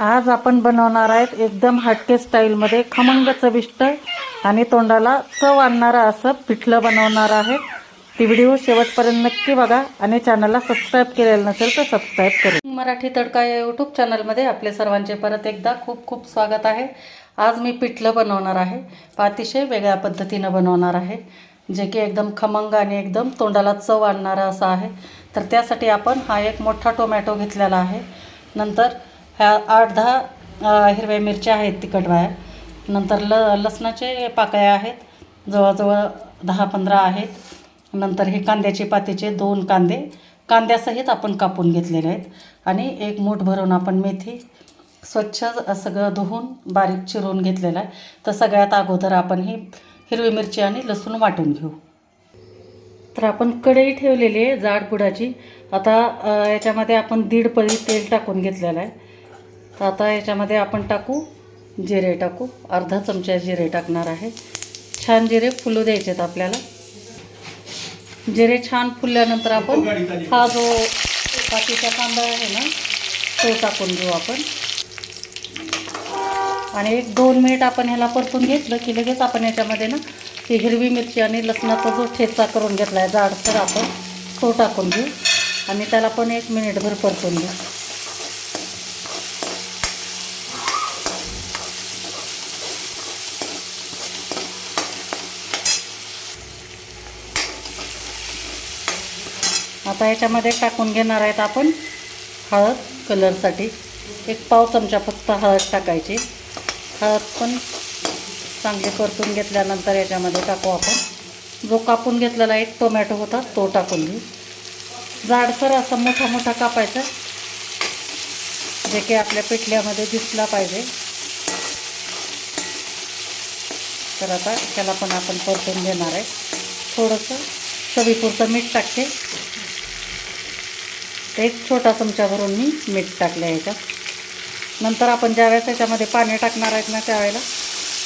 आज आपण बनवणार आहेत एकदम हटके स्टाईलमध्ये खमंग चविष्ट आणि तोंडाला चव आणणारं असं पिठलं बनवणार आहे. ती व्हिडिओ शेवटपर्यंत नक्की बघा आणि चॅनलला सबस्क्राईब केलेलं नसेल तर सबस्क्राईब करू. मराठी तडका या यूट्यूब चॅनलमध्ये आपले सर्वांचे परत एकदा खूप खूप स्वागत आहे. आज मी पिठलं बनवणार आहे. अतिशय वेगळ्या पद्धतीनं बनवणार आहे. जे की एकदम खमंग आणि एकदम तोंडाला चव आणणारं असं आहे. तर त्यासाठी आपण हा एक मोठा टोमॅटो घेतलेला आहे. नंतर ह्या आठ दहा हिरव्या मिरच्या आहेत तिखट बाया नंतर ल लसणाचे पाकळ्या आहेत. जवळजवळ दहा पंधरा आहेत. नंतर हे कांद्याचे पातीचे दोन कांदे. कांद्यासहित आपण कापून घेतलेले आहेत. आणि एक मूठ भरून आपण मेथी स्वच्छ सगळं धुवून बारीक चिरून घेतलेलं आहे. तर सगळ्यात अगोदर आपण ही हिरवी मिरची आणि लसूण वाटून घेऊ. तर आपण कढई ठेवलेली आहे जाड बुडाची आता याच्यामध्ये आपण दीड पळी तेल टाकून घेतलेलं आहे. तर आता याच्यामध्ये आपण टाकू जिरे टाकू. अर्धा चमचा जिरे टाकणार आहे. छान जिरे फुलू द्यायचे आहेत आपल्याला. जिरे छान फुलल्यानंतर आपण हा जो पातीचा कांदा आहे ना तो टाकून घेऊ आपण. आणि एक दोन मिनिट आपण ह्याला परतून घेतलं की लगेच आपण याच्यामध्ये ना ती हिरवी मिरची आणि लसणाचा जो ठेचा करून घेतला आहे जाडसर आपण तो टाकून घेऊ आणि त्याला पण एक मिनिटभर परतून घेऊ आता याच्यामध्ये टाकून घेणार आहेत आपण हळद कलरसाठी. एक पाव चमचा फक्त हळद टाकायची. हळद पण चांगली परतून घेतल्यानंतर याच्यामध्ये टाकू आपण. जो कापून घेतलेला एक टोमॅटो होता तो टाकून घेऊ. जाडसर असा मोठा मोठा कापायचा. जे की आपल्या पिठल्यामध्ये दिसला पाहिजे. तर आता त्याला पण आपण परतून घेणार आहे. थोडंसं चवीपुरतं मीठ टाकते. एक छोटा चमचा भरून मी मीठ टाकलं आहे याच्यात. नंतर आपण ज्यावेळेस याच्यामध्ये पाणी टाकणार आहेत ना त्यावेळेला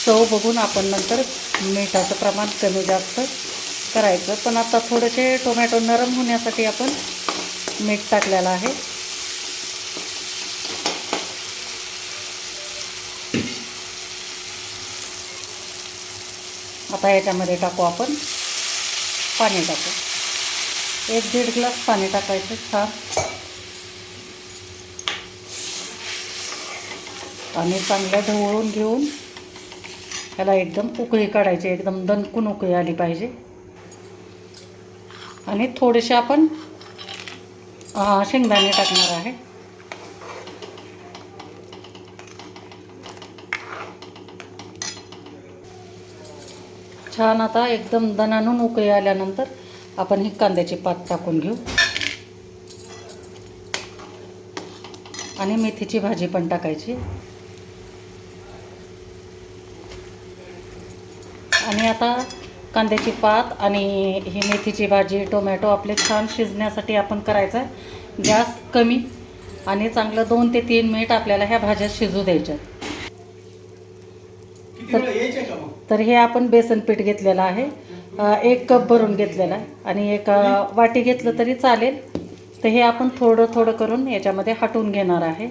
चव बघून आपण नंतर मिठाचं प्रमाण कमी जास्त करायचं. पण आता थोडेसे टोमॅटो नरम होण्यासाठी आपण मीठ टाकलेलं आहे. आता याच्यामध्ये टाकू आपण पाणी टाकू. एक दीड ग्लास पाणी टाकायचं छान. आणि चांगलं ढवळून घेऊन ह्याला एकदम उकळी काढायची एकदम दणकून उकळी आली पाहिजे. आणि थोडेसे आपण शेंगदाणे टाकणार आहे. छान आता एकदम दणानून उकळी आल्यानंतर आपण ही कांद्याची पात टाकून घेऊ. आणि मेथीची भाजी पण टाकायची. आणि आता कांद्याची पात आणि ही मेथीची भाजी टोमॅटो आपले छान शिजण्यासाठी आपण करायचं आहे गॅस कमी आणि चांगलं दोन ते तीन मिनिट आपल्याला ह्या भाज्या शिजू द्यायच्या तर हे आपण बेसन पीठ घेतलेलं आहे. एक कप भरून घेतलेला आणि एक वाटी घेतलं तरी चालेल. तर हे आपण थोडं थोडं करून याच्यामध्ये हटवून घेणार आहे.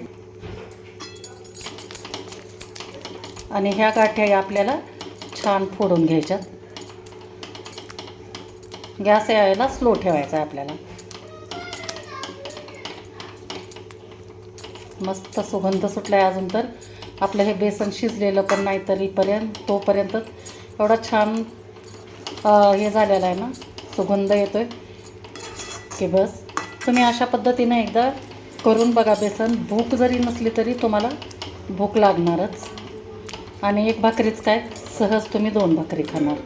आणि ह्या गाठ्या आपल्याला छान फोडून घ्यायच्यात. गॅस यायला स्लो ठेवायचा आहे आपल्याला. मस्त सुगंध सुटला आहे अजून तर. आपलं हे बेसन शिजलेलं पण नाही तरीपर्यंत तोपर्यंत एवढा छान हे झालेलं आहे ना? सुगंध येतो आहे की बस. तुम्ही अशा पद्धतीने एकदा करून बघा बेसन. भूक जरी नसली तरी तुम्हाला भूक लागणारच. आणि एक भाकरीच काय? सहज तुम्ही दोन भाकरी खाणार.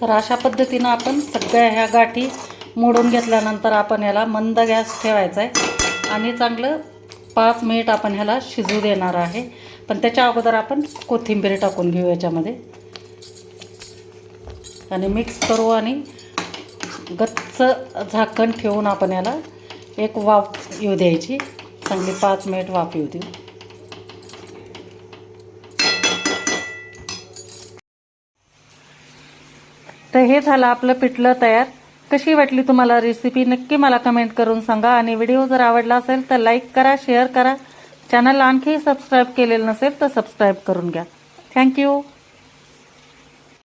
तर अशा पद्धतीनं आपण सगळ्या ह्या गाठी मोडून घेतल्यानंतर आपण ह्याला मंद गॅस ठेवायचा आहे. आणि चांगलं पाच मिनिट आपण ह्याला शिजू देणार आहे. पण त्याच्या अगोदर आपण कोथिंबीर टाकून घेऊ याच्यामध्ये. आणि मिक्स करू आणि गच्च झाकण ठेवून आपण याला एक वाफ येऊ द्यायची. चांगली पाच मिनिट वाफ येऊ देऊ. तर हे झालं आपलं पिठलं तयार. कशी वाटली तुम्हाला रेसिपी नक्की मला कमेंट करून सांगा. आणि व्हिडिओ जर आवडला असेल तर लाईक करा शेअर करा. चॅनल आणखी सबस्क्राईब केलेलं नसेल तर सबस्क्राईब करून घ्या. थँक्यू